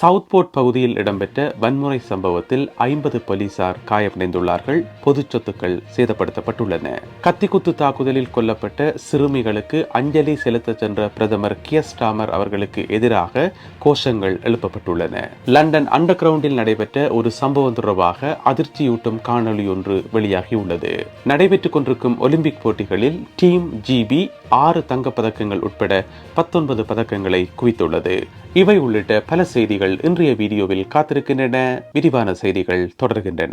Southport பகுதியில் இடம்பெற்ற வன்முறை சம்பவத்தில் ஐம்பது போலீசார் காயமடைந்துள்ளார்கள். பொது சொத்துக்கள் சேதப்படுத்தப்பட்டுள்ளன. கத்திக்குத்து தாக்குதலில் கொல்லப்பட்ட சிறுமிகளுக்கு அஞ்சலி செலுத்த சென்ற பிரதமர் கியஸ்டாமர் அவர்களுக்கு எதிராக கோஷங்கள் எழுப்பப்பட்டுள்ளன. லண்டன் அண்டர் கிரவுண்டில் நடைபெற்ற ஒரு சம்பவம் தொடர்பாக அதிர்ச்சியூட்டும் காணொளி ஒன்று வெளியாகியுள்ளது. நடைபெற்றுக் கொண்டிருக்கும் ஒலிம்பிக் போட்டிகளில் டீம் ஜிபி ஆறு தங்கப்பதக்கங்கள் உட்பட பத்தொன்பது பதக்கங்களை குவித்துள்ளது. இவை உள்ளிட்ட பல செய்திகள் இன்றைய வீடியோவில் காத்திருக்கின்றன. விரிவான செய்திகள் தொடர்கின்றன.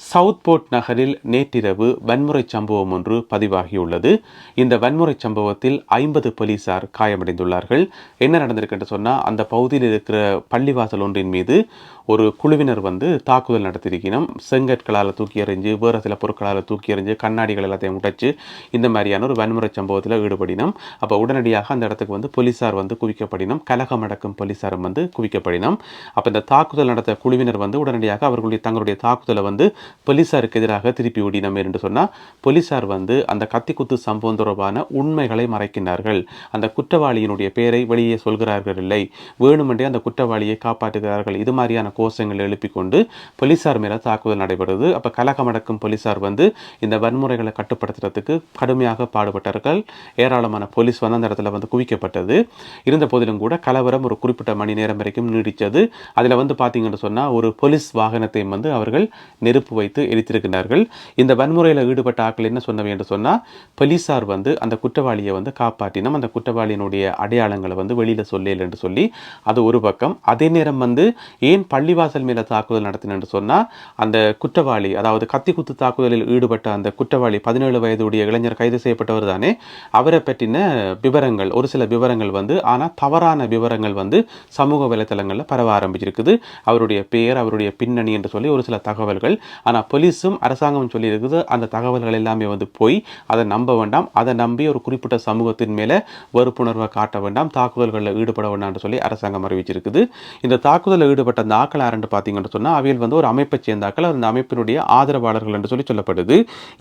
சவுத்போர்ட் நகரில் நேற்றிரவு வன்முறை சம்பவம் ஒன்று பதிவாகியுள்ளது. இந்த வன்முறை சம்பவத்தில் ஐம்பது போலீசார் காயமடைந்துள்ளார்கள். என்ன நடந்திருக்கு சொன்னால் அந்த பகுதியில் இருக்கிற பள்ளிவாசல் ஒன்றின் மீது ஒரு குழுவினர் வந்து தாக்குதல் நடத்தியிருக்கணும் செங்கற்களால் தூக்கி எறிஞ்சு வேறு சில பொருட்களால் தூக்கி எறிஞ்சு கண்ணாடிகள் எல்லாத்தையும் உடைச்சு இந்த மாதிரியான ஒரு வன்முறை சம்பவத்தில் ஈடுபடினோம். அப்போ உடனடியாக அந்த இடத்துக்கு வந்து போலீசார் வந்து குவிக்கப்படினோம். கலகம் அடக்கும் போலீஸாரும் வந்து குவிக்கப்படினோம். அப்போ இந்த தாக்குதல் நடத்த குழுவினர் வந்து உடனடியாக அவர்களுடைய தங்களுடைய தாக்குதலை வந்து போலீஸாருக்கு எதிராக திருப்பி ஓடினோம் என்று சொன்னால் போலீசார் வந்து அந்த கத்திக்குத்து சம்பவம் தொடர்பான உண்மைகளை மறைக்கின்றார்கள். அந்த குற்றவாளியினுடைய பெயரை வெளியே சொல்கிறார்கள் இல்லை. வேணுமென்றே அந்த குற்றவாளியை காப்பாற்றுகிறார்கள். இது மாதிரியான கோஷங்களை எழுப்பிக் கொண்டு போலீஸார் மேலே தாக்குதல் நடைபெறுது அப்போ கலகமடக்கும் போலீஸார் வந்து இந்த வன்முறைகளை கட்டுப்படுத்துறதுக்கு கடுமையாக பாடுபட்டார்கள் ஏராளமான போலீஸ் வந்து அந்த இடத்துல வந்து குவிக்கப்பட்டது. இருந்த போதிலும் கூட கலவரம் ஒரு குறிப்பிட்ட மணி நேரம் வரைக்கும் நீடித்தது. அதில் வந்து பார்த்தீங்கன்னு சொன்னால் ஒரு போலீஸ் வாகனத்தையும் வந்து அவர்கள் நெருப்பு வைத்து எரித்திருக்கிறார்கள். இந்த வன்முறையில் ஈடுபட்ட ஆட்கள் என்ன சொன்ன என்று சொன்னால் போலீஸார் வந்து அந்த குற்றவாளியை வந்து காப்பாற்றினோம். அந்த குற்றவாளியினுடைய அடையாளங்களை வந்து வெளியில் சொல்லல என்று சொல்லி அது ஒரு பக்கம். அதே நேரம் வந்து ஏன் பள்ளிவாசல் மேலே தாக்குதல் நடத்தினு சொன்னால் அந்த குற்றவாளி அதாவது கத்தி குத்து தாக்குதலில் ஈடுபட்ட அந்த குற்றவாளி பதினேழு வயதுடைய இளைஞர் கைது செய்யப்பட்டவர் தானே அவரை பற்றின விவரங்கள் ஒரு சில விவரங்கள் வந்து ஆனால் தவறான விவரங்கள் வந்து சமூக வலைத்தளங்களில் பரவ ஆரம்பிச்சிருக்குது. அவருடைய பெயர் அவருடைய பின்னணி என்று சொல்லி ஒரு சில தகவல்கள். ஆனால் போலீஸும் அரசாங்கமும் சொல்லியிருக்குது அந்த தகவல்கள் எல்லாமே வந்து போய் அதை நம்ப வேண்டாம் அதை நம்பி ஒரு குறிப்பிட்ட சமூகத்தின் மேலே வெறுப்புணர்வை காட்ட வேண்டாம் தாக்குதல்களில் ஈடுபட வேண்டாம்னு சொல்லி அரசாங்கம் அறிவிச்சிருக்குது. இந்த தாக்குதலில் ஈடுபட்ட அந்த ஆரண்டு யாருன்னு பார்த்தீங்கன்னு சொன்னால் அவையில் வந்து ஒரு அமைப்பை சேர்ந்தாக்கள் அந்த அமைப்பினுடைய ஆதரவாளர்கள் என்று சொல்லி சொல்லப்படுது.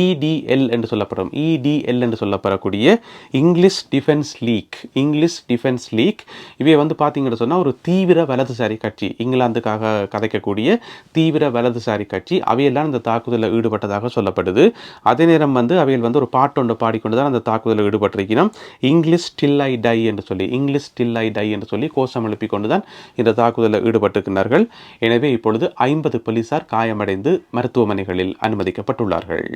இடிஎல் என்று சொல்லப்படும். இடிஎல் என்று சொல்லப்படக்கூடிய English defence league. English defence league. இவை வந்து பார்த்தீங்கன்னு சொன்னால் ஒரு தீவிர வலதுசாரி கட்சி. இங்கிலாந்துக்காக கதைக்கக்கூடிய தீவிர வலதுசாரி கட்சி. அவையெல்லாம் இந்த தாக்குதலில் ஈடுபட்டதாக சொல்லப்படுது. அதே நேரம் வந்து அவையில் வந்து ஒரு பாட்டொன்று பாடிக்கொண்டு தான் அந்த தாக்குதலில் ஈடுபட்டிருக்கிறோம். இங்கிலீஷ் டில் ஐ டை என்று சொல்லி இங்கிலீஷ் டில் ஐ டை என்று சொல்லி கோஷம் எழுப்பி கொண்டு தான் இந்த தாக்குதலில் ஈடுபட்டிருக்கிறார்கள். எனவே இப்பொழுது ஐம்பது போலீசார் காயமடைந்து மருத்துவமனைகளில் அனுமதிக்கப்பட்டுள்ளார்கள்.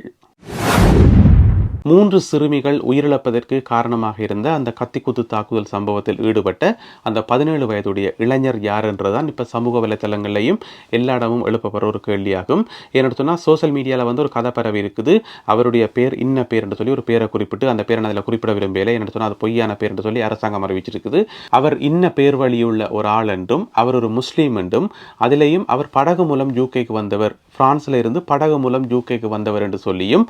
மூன்று சிறுமிகள் உயிரிழப்பதற்கு காரணமாக இருந்த அந்த கத்திக்குத்து தாக்குதல் சம்பவத்தில் ஈடுபட்ட அந்த பதினேழு வயதுடைய இளைஞர் யார் என்றுதான் இப்போ சமூக வலைத்தளங்கள்லையும் எல்லா இடமும் எழுப்பப்படுற ஒரு கேள்வியாகும். ஏன்னு சொன்னால் சோசியல் மீடியாவில் வந்து ஒரு கதை பரவி இருக்குது. அவருடைய பேர் இன்ன பேர் என்று சொல்லி ஒரு பேரை குறிப்பிட்டு அந்த பேரை அதில் குறிப்பிட விரும்பல என்ன சொன்னால் அது பொய்யான பேர் என்று சொல்லி அரசாங்கம் அறிவிச்சிருக்குது. அவர் இன்ன பேர் வழியுள்ள ஒரு ஆள் என்றும் அவர் ஒரு முஸ்லீம் என்றும் அதிலேயும் அவர் படகு மூலம் யூகேக்கு வந்தவர் பிரான்ஸில் இருந்து படகு மூலம் யூகேக்கு வந்தவர் என்று சொல்லியும்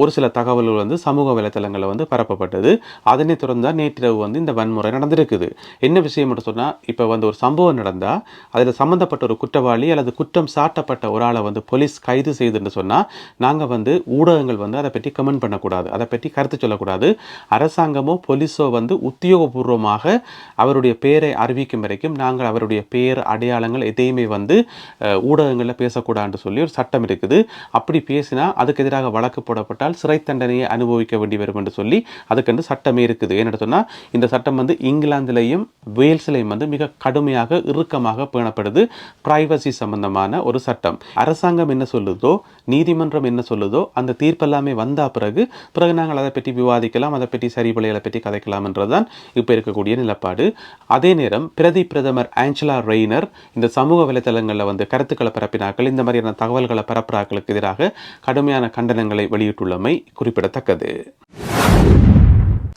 ஒரு சில தகவல்கள் வந்து சமூக வலைத்தளங்களில் வந்து பரப்பப்பட்டது. அதனை தொடர்ந்து தான் நேற்றிரவு வந்து இந்த வன்முறை நடந்திருக்குது. என்ன விஷயம் மட்டும் சொன்னால் இப்போ வந்து ஒரு சம்பவம் நடந்தால் அதில் சம்மந்தப்பட்ட ஒரு குற்றவாளி அல்லது குற்றம் சாட்டப்பட்ட ஒரு ஆளை வந்து போலீஸ் கைது செய்துன்னு சொன்னால் நாங்கள் வந்து ஊடகங்கள் வந்து அதை பற்றி கமெண்ட் பண்ணக்கூடாது. அதை பற்றி கருத்து சொல்லக்கூடாது. அரசாங்கமோ போலீஸோ வந்து உத்தியோகபூர்வமாக அவருடைய பெயரை அறிவிக்கும் வரைக்கும் நாங்கள் அவருடைய பெயர் அடையாளங்கள் எதையுமே வந்து ஊடகங்களில் பேசக்கூடாதுன்னு சொல்லி ஒரு சட்டம் இருக்குது. அப்படி பேசினா அதுக்கு எதிராக வழக்கு போட கொல்லப்பட்டால் சிறை தண்டனையை அனுபவிக்க வேண்டி வரும் என்று சொல்லி அதுக்கென்று சட்டமே இருக்குது. ஏன்னு சொன்னால் இந்த சட்டம் வந்து இங்கிலாந்திலையும் வேல்ஸ்லையும் வந்து மிக கடுமையாக இறுக்கமாக பேணப்படுது. பிரைவசி சம்பந்தமான ஒரு சட்டம். அரசாங்கம் என்ன சொல்லுதோ நீதிமன்றம் என்ன சொல்லுதோ அந்த தீர்ப்பெல்லாமே வந்த பிறகு பிறகு நாங்கள் அதை பற்றி விவாதிக்கலாம் அதை பற்றி சரிபலைகளை பற்றி கதைக்கலாம் என்றதான் இப்போ இருக்கக்கூடிய நிலப்பாடு. அதே நேரம் பிரதி பிரதமர் ஆஞ்சலா ரெய்னர் இந்த சமூக வலைதளங்களில் வந்து கருத்துக்களை பரப்பினார்கள். இந்த மாதிரியான தகவல்களை பரப்புறாக்களுக்கு எதிராக கடுமையான கண்டனங்களை வெளியிட்டுள்ளமை குறிப்பிடத்தக்கது.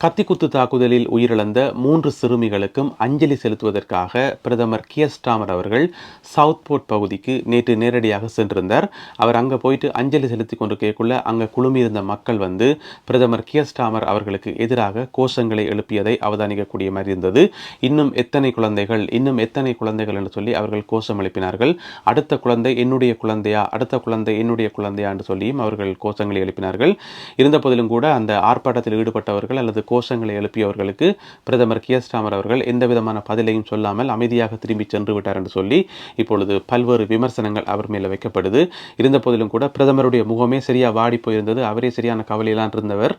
கத்திக்குத்து தாக்குதலில் உயிரிழந்த மூன்று சிறுமிகளுக்கும் அஞ்சலி செலுத்துவதற்காக பிரதமர் கியஸ்டாமர் அவர்கள் சவுத் போர்ட் பகுதிக்கு நேற்று நேரடியாக சென்றிருந்தார். அவர் அங்கே போயிட்டு அஞ்சலி செலுத்தி கொண்டு கேட்குள்ள அங்கே குழுமியிருந்த மக்கள் வந்து பிரதமர் கியஸ்டாமர் அவர்களுக்கு எதிராக கோஷங்களை எழுப்பியதை அவதானிக்கக்கூடிய மாதிரி இருந்தது. இன்னும் எத்தனை குழந்தைகள் இன்னும் எத்தனை குழந்தைகள் என்று சொல்லி அவர்கள் கோஷம் எழுப்பினார்கள். அடுத்த குழந்தை என்னுடைய குழந்தையா அடுத்த குழந்தை என்னுடைய குழந்தையா என்று சொல்லியும் அவர்கள் கோஷங்களை எழுப்பினார்கள். இருந்த போதிலும் கூட அந்த ஆர்ப்பாட்டத்தில் ஈடுபட்டவர்கள் அல்லது கோஷங்களை எழுப்பியவர்களுக்கு பிரதமர் கியஸ்டாமர் அவர்கள் எந்த விதமான பதிலையும் சொல்லாமல் அமைதியாக திரும்பி சென்று விட்டார் என்று சொல்லி இப்பொழுது பல்வேறு விமர்சனங்கள் அவர் மேலே வைக்கப்படுது. இருந்த போதிலும் கூட பிரதமருடைய முகமே சரியா வாடி போயிருந்தது. அவரே சரியான கவலையெல்லாம் இருந்தவர்.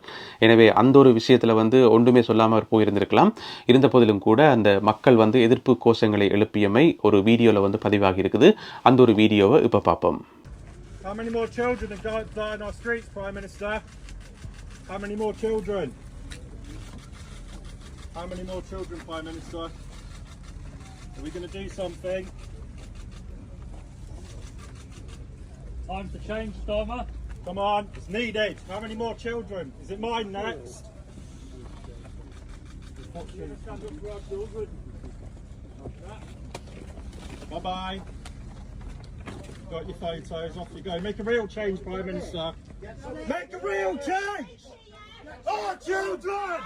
எனவே அந்த ஒரு விஷயத்தில் வந்து ஒன்றுமே சொல்லாமல் அவர் போயிருந்திருக்கலாம். இருந்த போதிலும் கூட அந்த மக்கள் வந்து எதிர்ப்பு கோஷங்களை எழுப்பியமை ஒரு வீடியோவில் வந்து பதிவாகி இருக்குது. அந்த ஒரு வீடியோவை இப்போ பார்ப்போம். How many more children have died, died in our streets, Prime Minister? How many more children? How many more children, Prime Minister? Are we going to do something? Time to change, Starmer. Come on, it's needed. How many more children? Is it mine next? Bye bye. Got your photos, off you go. Make a real change, Prime Minister. Make a real change! Our children!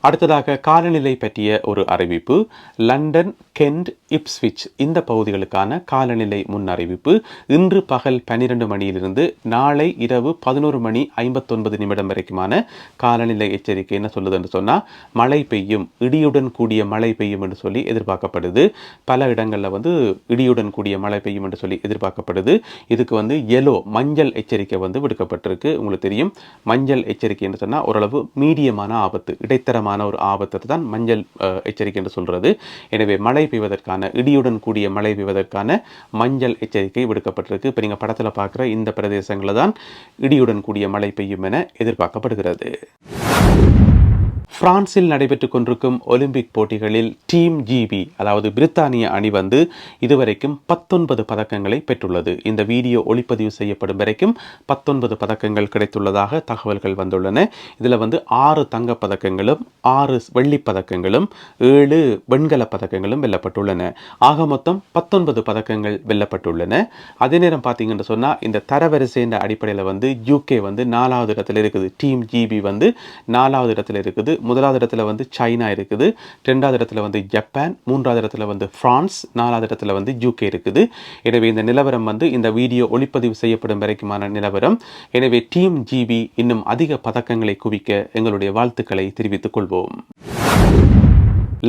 அடுத்ததாக காலநிலை பற்றிய ஒரு அறிவிப்பு. London கெண்ட் Ipswich இந்த பகுதிகளுக்கான காலநிலை முன் அறிவிப்பு இன்று பகல் பன்னிரண்டு மணியிலிருந்து நாளை இரவு பதினோரு மணி ஐம்பத்தொன்பது நிமிடம் வரைக்குமான காலநிலை எச்சரிக்கை என்ன சொல்லுது என்று சொன்னால் மழை பெய்யும் இடியுடன் கூடிய மழை பெய்யும் என்று சொல்லி எதிர்பார்க்கப்படுது. பல இடங்களில் வந்து இடியுடன் கூடிய மழை பெய்யும் என்று சொல்லி எதிர்பார்க்கப்படுது. இதுக்கு வந்து எலோ மஞ்சள் எச்சரிக்கை வந்து விடுக்கப்பட்டிருக்கு. உங்களுக்கு தெரியும் மஞ்சள் எச்சரிக்கை என்று சொன்னால் ஓரளவு மீடியமான ஆபத்து இடைத்தரமான ஒரு ஆபத்தை தான் மஞ்சள் எச்சரிக்கை என்று சொல்கிறது எனவே மழை பெய்வதற்கான இடியுடன் கூடிய மழை பெய்வதற்கான மஞ்சள் எச்சரிக்கை விடுக்கப்பட்டிருக்கு. இப்போ நீங்கள் படத்தில் பார்க்குற இந்த பிரதேசங்களில் தான் இடியுடன் கூடிய மழை பெய்யும் என எதிர்பார்க்கப்படுகிறது. பிரான்சில் நடைபெற்று கொண்டிருக்கும் ஒலிம்பிக் போட்டிகளில் டீம் ஜிபி அதாவது பிரித்தானிய அணி வந்து இதுவரைக்கும் பத்தொன்பது பதக்கங்களை பெற்றுள்ளது. இந்த வீடியோ ஒளிப்பதிவு செய்யப்படும் வரைக்கும் பத்தொன்பது பதக்கங்கள் கிடைத்துள்ளதாக தகவல்கள் வந்துள்ளன. இதில் வந்து ஆறு தங்கப் பதக்கங்களும் ஆறு வெள்ளிப் பதக்கங்களும் ஏழு வெண்கலப் பதக்கங்களும் வெல்லப்பட்டுள்ளன. ஆக மொத்தம் பத்தொன்பது பதக்கங்கள் வெல்லப்பட்டுள்ளன. அதே நேரம் பார்த்தீங்கன்னு சொன்னால் இந்த தரவரிசைன்ற அடிப்படையில் வந்து யூகே வந்து நாலாவது இடத்துல இருக்குது. டீம் ஜிபி வந்து நாலாவது இடத்துல இருக்குது. முதலாவது இடத்துல வந்து சைனா இருக்குது. ரெண்டாவது இடத்துல வந்து ஜப்பான் மூன்றாவது இடத்துல வந்து ஃப்ரான்ஸ் நாலாவது இடத்துல வந்து யூகே இருக்குது. எனவே இந்த நிலவரம் வந்து இந்த வீடியோ ஒளிப்பதிவு செய்யப்படும் வரைக்குமான நிலவரம். எனவே டீம் ஜிபி இன்னும் அதிக பதக்கங்களை குவிக்க எங்களுடைய வாழ்த்துக்களை தெரிவித்துக் கொள்வோம்.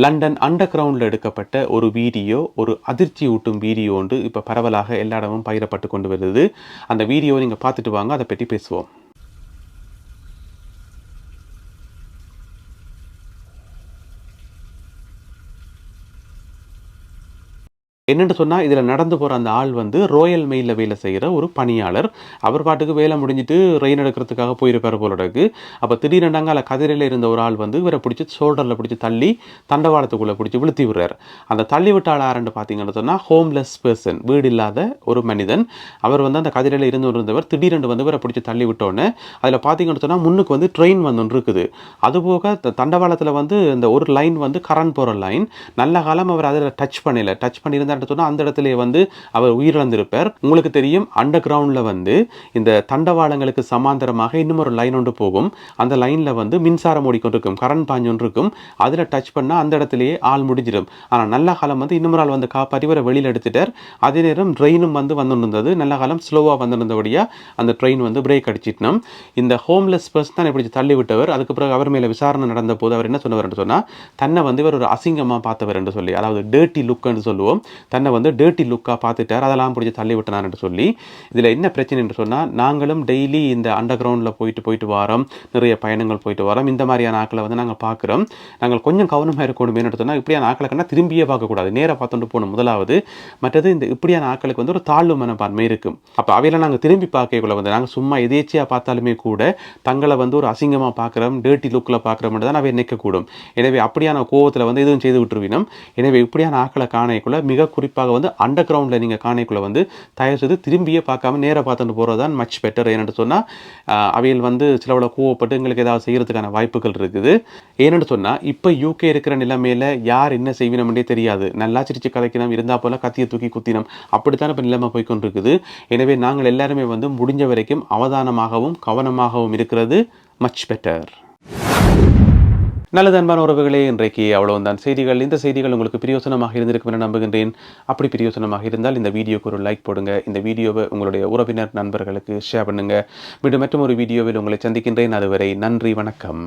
லண்டன் அண்டர் கிரவுண்டில் எடுக்கப்பட்ட ஒரு வீடியோ ஒரு அதிர்ச்சி ஊட்டும் வீடியோ ஒன்று இப்போ பரவலாக எல்லா இடமும் பகிரப்பட்டு கொண்டு வருது. அந்த வீடியோவை நீங்கள் பார்த்துட்டு வாங்க அதை பற்றி பேசுவோம். என்னென்னு சொன்னால் இதில் நடந்து போகிற அந்த ஆள் வந்து ரோயல் மெயிலில் வேலை செய்கிற ஒரு பணியாளர். அவர் பாட்டுக்கு வேலை முடிஞ்சிட்டு ரெயின் எடுக்கிறதுக்காக போயிருப்பார் போல அப்போ திடீரெண்டாங்க அதில் கதிரையில் இருந்த ஒரு ஆள் வந்து இவரை பிடிச்சி ஷோல்டரில் பிடிச்சி தள்ளி தண்டவாளத்துக்குள்ளே பிடிச்சி விழுத்தி விடுறார். அந்த தள்ளி விட்ட ஆள் யாருன்னு பார்த்தீங்கன்னு சொன்னால் ஹோம்லெஸ் பர்சன் வீடு இல்லாத ஒரு மனிதன். அவர் வந்து அந்த கதிரையில் இருந்து இருந்தவர் திடீரென்று வந்து இவரை பிடிச்சி தள்ளி விட்டோன்னே அதில் பார்த்தீங்கன்னு சொன்னால் முன்னுக்கு வந்து ட்ரெயின் வந்து ஒன்று இருக்குது. அதுபோக த- தண்டவாளத்தில் வந்து இந்த ஒரு லைன் வந்து கரண்ட் போகிற லைன் நல்ல காலம் அவர் அதில் டச் பண்ணல. டச் சொன்னால் அந்த இடத்துல வந்து அவர் உயிரிழந்திருப்பார். உங்களுக்கு தெரியும் அண்டர் கிரவுண்டில் வந்து இந்த தண்டவாளங்களுக்கு சமாந்தரமாக இன்னும் ஒரு லைன் ஒன்று போகும். அந்த லைனில் வந்து மின்சாரம் ஓடிக்கொண்டிருக்கும் கரண்ட் பாஞ்சு ஒன்று இருக்கும். அதில் டச் பண்ணால் அந்த இடத்துலையே ஆள் முடிஞ்சிடும். ஆனால் நல்ல காலம் வந்து இன்னொரு ஆள் வந்து காப்பாற்றி இவரை வெளியில் எடுத்துட்டார். அதே நேரம் ட்ரெயினும் வந்து வந்துருந்தது. நல்ல காலம் ஸ்லோவாக வந்திருந்தபடியாக அந்த ட்ரெயின் வந்து பிரேக் அடிச்சிட்டோம் இந்த ஹோம்லெஸ் பர்சன் தான் இப்படி தள்ளி விட்டவர். அதுக்கு பிறகு அவர் மேலே விசாரணை நடந்த போது அவர் என்ன சொன்னவர் சொன்னால் தன்னை வந்து இவர் ஒரு அசிங்கமாக பார்த்தவர் என்று சொல்லி அதாவது டேர்ட்டி லுக்னு சொல்லுவோம். தன்னை வந்து டேர்ட்டி லுக்காக பார்த்துட்டார். அதெல்லாம் பிடிச்சி தள்ளி விட்டனார் என்று சொல்லி. இதில் என்ன பிரச்சனை என்று சொன்னால் நாங்களும் டெய்லி இந்த அண்டர் கிரவுண்டில் போயிட்டு போயிட்டு வரோம். நிறைய பயணங்கள் போயிட்டு வரோம். இந்த மாதிரியான ஆக்களை வந்து நாங்கள் பார்க்குறோம். நாங்கள் கொஞ்சம் கவனமாக இருக்கணும் என்ன சொன்னால் இப்படியான ஆக்களை கண்டா திரும்பியே பார்க்கக்கூடாது நேராக பார்த்துட்டு போகணும் முதலாவது. மற்றது இந்த இப்படியான ஆக்களுக்கு வந்து ஒரு தாழ்வு மனப்பான்மை இருக்கும். அப்போ அவையில் நாங்கள் திரும்பி பார்க்கக்குள்ள வந்து நாங்கள் சும்மா எதேச்சியாக பார்த்தாலுமே கூட தங்களை வந்து ஒரு அசிங்கமாக பார்க்குறோம் டேர்ட்டி லுக்கில் பார்க்குறோம் தான் அவை நிற்கக்கூடும். எனவே அப்படியான கோவத்தில் வந்து எதுவும் செய்து விட்டுருவினோம். எனவே இப்படியான ஆக்களை காணக்குள்ள மிக குறிப்பாக வந்து அண்டர் கிரவுண்டில் நீங்கள் காணைக்குள்ளே வந்து தயார் செய்து திரும்பியே பார்க்காம நேராக பார்த்துட்டு போகிறது தான் மச் பெட்டர் ஏன்னு சொன்னால் அவையில் வந்து சிலவில் கூவப்பட்டு எங்களுக்கு ஏதாவது செய்கிறதுக்கான வாய்ப்புகள் இருக்குது. ஏன்னு சொன்னால் இப்போ யூகே இருக்கிற நிலைமையில் யார் என்ன செய்வினோம்னே தெரியாது. நல்லா சிரிச்சு கலைக்கணும் இருந்தால் போல் கத்தியை தூக்கி குத்தினோம். அப்படித்தான் இப்போ நிலைமை போய்கொண்டிருக்குது எனவே நாங்கள் எல்லாருமே வந்து முடிஞ்ச வரைக்கும் அவதானமாகவும் கவனமாகவும் இருக்கிறது மச் பெட்டர் நல்லது அன்பான உறவுகளே இன்றைக்கு அவ்வளவுதான். செய்திகள் இந்த செய்திகள் உங்களுக்கு பிரியோசனமாக இருந்திருக்கும் என நம்புகின்றேன். அப்படி பிரியோசனமாக இருந்தால் இந்த வீடியோக்கு ஒரு லைக் போடுங்க. இந்த வீடியோவை உங்களுடைய உறவினர் நண்பர்களுக்கு ஷேர் பண்ணுங்க. மீண்டும் மற்றும் ஒரு வீடியோவில் உங்களை சந்திக்கின்றேன். அதுவரை நன்றி வணக்கம்.